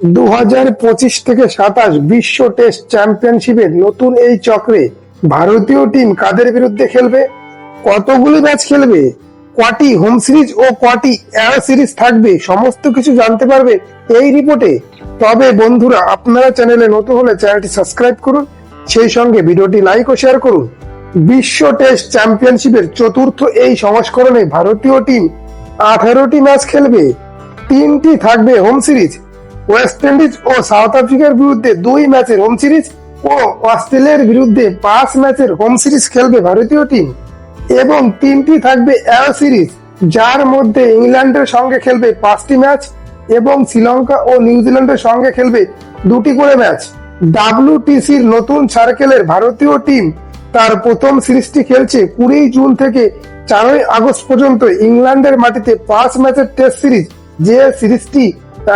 দু থেকে সাতাশ বিশ্ব টেস্ট চ্যাম্পিয়নশিপের নতুন এই চক্রে ভারতীয় টিম কাদের বিরুদ্ধে খেলবে? কতগুলি ম্যাচ খেলবে? কটি হোম সিরিজ ও কটি এয়ার সিরিজ থাকবে? সমস্ত কিছু জানতে পারবে এই রিপোর্টে। তবে বন্ধুরা, আপনারা চ্যানেলে নতুন হলে চ্যানেলটি সাবস্ক্রাইব করুন, সেই সঙ্গে ভিডিওটি লাইক ও শেয়ার করুন। বিশ্ব টেস্ট চ্যাম্পিয়নশিপের চতুর্থ এই সংস্করণে ভারতীয় টিম আঠারোটি ম্যাচ খেলবে, তিনটি থাকবে হোম সিরিজ ওয়েস্ট ইন্ডিজ ও সাউথ আফ্রিকার বিরুদ্ধে দুই ম্যাচের হোম সিরিজ ও অস্ট্রেলিয়ার বিরুদ্ধে পাঁচ ম্যাচের হোম সিরিজ খেলবে ভারতীয় টিম এবং তিনটি থাকবে এয়ার সিরিজ যার মধ্যে ইংল্যান্ডের সঙ্গে খেলবে পাঁচটি ম্যাচ এবং শ্রীলঙ্কা ও নিউজিল্যান্ডের সঙ্গে খেলবে দুটি করে ম্যাচ ডাব্লিউটিসির নতুন সার্কেলের ভারতীয় টিম তার প্রথম সিরিজটি খেলছে কুড়ি জুন থেকে চারই আগস্ট পর্যন্ত ইংল্যান্ডের মাটিতে পাঁচ ম্যাচের টেস্ট সিরিজ যে সিরিজটি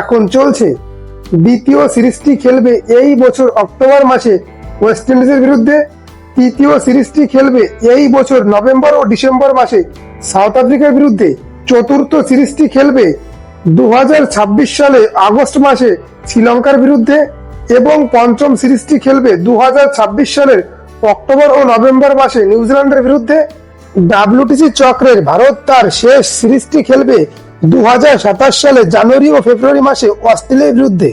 এখন চলছে। দ্বিতীয় সিরিজটি খেলবে এই বছর অক্টোবর মাসে ওয়েস্ট ইন্ডিজের বিরুদ্ধে। তৃতীয় সিরিজটি খেলবে এই বছর নভেম্বর ও ডিসেম্বর মাসে সাউথ আফ্রিকার বিরুদ্ধে। চতুর্থ সিরিজটি খেলবে দু হাজার ছাব্বিশ সালে আগস্ট মাসে শ্রীলঙ্কার বিরুদ্ধে এবং পঞ্চম সিরিজটি খেলবে দু হাজার ছাব্বিশ সালের অক্টোবর ও নভেম্বর মাসে নিউজিল্যান্ডের বিরুদ্ধে। ডাব্লিউটিসি চক্রের ভারত তার শেষ সিরিজটি খেলবে দু হাজার সাতাশ সালে জানুয়ারি ও ফেব্রুয়ারি মাসে অস্ট্রেলিয়ার বিরুদ্ধে